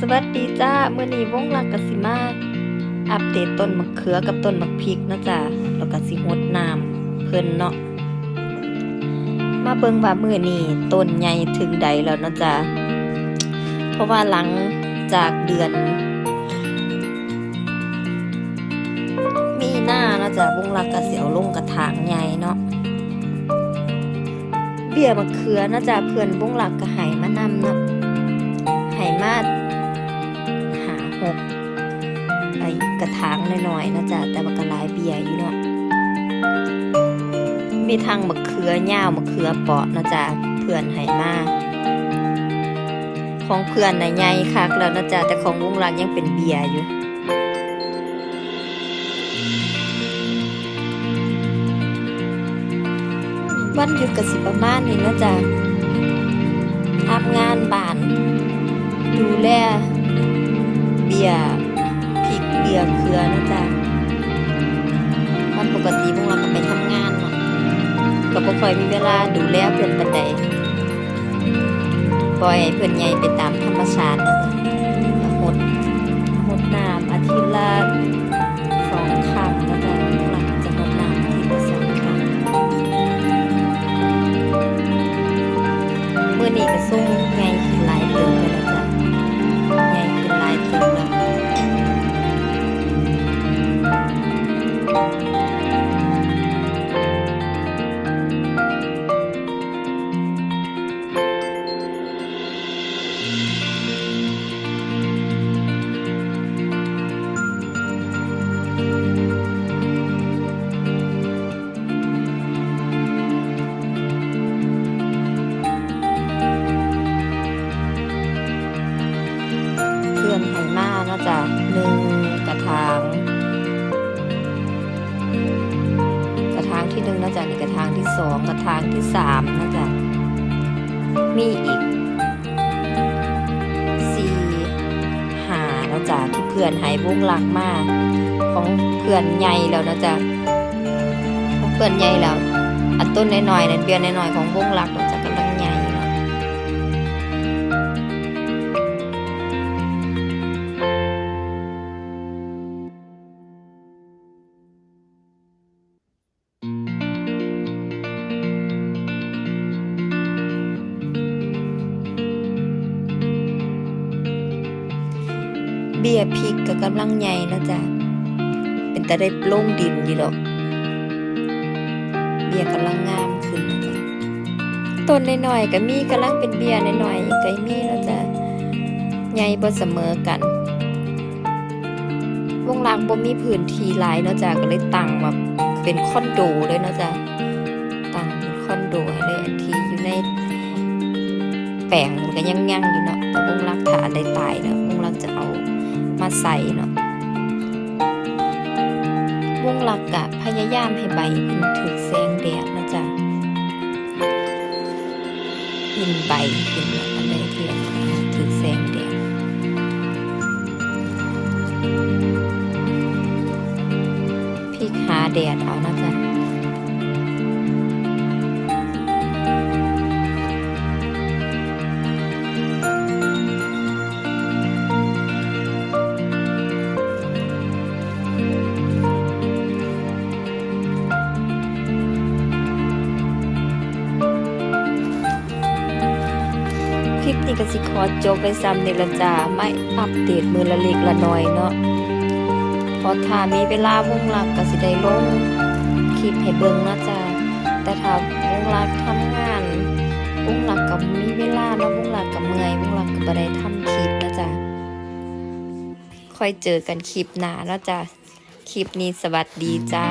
สวัสดีจ้าเมื่อนี้วงลักกสิมาอัปเดตต้นมะเขือกับต้นมะพริกนะจ้าแล้วก็สิหดน้ำเพิ่นเนาะมาเบิ่งว่ามื้อนี้ต้นใหญ่ถึงใดแล้วเนาะจ้าเพราะว่าหลังจากเดือน มีหน้านะจ้าวงลักก็สิเอาลงกระถางใหญ่เนาะเบี้ยมะเขือนะจ้าเพื่อนวงลักก็ให้มานำเนาะให้มา กไอ้กระถางหน้อยๆนะจ๊ะแต่ว่ากระลายเบียร์อยู่เนาะมีทางมะเขือยามะเขือเปาะนะจ๊ะเพื่อนให้มาของเพื่อนนะใหญ่คักแล้วนะจ๊ะแต่ของลุงรักยังเป็นเบียร์อยู่วันหยุดกสิประมาณนี้นาะจ๊ะทำงานบ้าน ดูแล บียพริกเบียเครือนะจ๊ะวันปกติพวกเราก็ไปทำงานเนาะก็บ่ค่อยมีเวลาดูแลเพื่อนปันใดปล่อยให้เพื่อนใหญ่ไปตามธรรมชาตินะจ๊ะหดหดน้ำอาทิตย์ละสองครั้งนะจ๊ะพวกเราจะหดน้ำอาทิตย์ละสองครั้งมื้อนี้ก็ส่งไง เพื่อนไห่มาเนาะจ๊ะหนึ่งกระถาง กระถางที่หนึ่งนาะจ๊ะนี่กระถางที่สองกระถางที่สามนาะจ๊ะมีอีกสี่หาเนาะจ๊ะที่เพื่อนไห้วงหลักมาก ของเพื่อนใหญ่แล้วนาะจ๊ะของเพื่อนใหญ่แล้ว อันต้นน้อยๆนั่นเบียร์น้อยๆของวงหลักนะจ๊ะ เบี้ยพริกก็กำลังใหญ่นะจ๊ะ เป็นแต่ได้ลงดินอยู่ดอก เบี้ยกำลังงามขึ้นนะจ๊ะ ต้นน้อยๆก็มีกำลังเป็นเบี้ยน้อยๆก็มีนะจ๊ะใหญ่บ่เสมอกัน วงลังบ่มีพื้นที่หลายเนาะจ๊ะก็เลยตั้งแบบเป็นคอนโดเลยเนาะจ๊ะตั้งเป็นคอนโดให้เลยอันที่อยู่ในแปลงมันก็ยังยังอยู่เนาะแต่วงรักถ้าอันใดตายเนาะวงรักจะเอา มาใส่เนาะวงรักกะพยายามให้ใบมันถึกแสงแดดนะจ๊ะยินใบขึ้นเนาะอันใดที่ถึกแสงแดดพริกหาแดดเอานะจ๊ะ คลิปนี้ก็สิขอจบไปซ้ำนี่ละจ้าไม่อัปเดตมือละเล็กละน้อยเนาะเพอถ้ามีเวลาวงลักก็สิได้ลงคลิปให้เบิ่งนะจ้าแต่ถ้าวงลักทำงานวงลักก็มีเวลาเนาะวงลักก็เมื่อยวงลักก็บ่ได้ทำคลิปนะจ้าค่อยเจอกันคลิปหน้านะจ้าคลิปนี้สวัสดีจ้า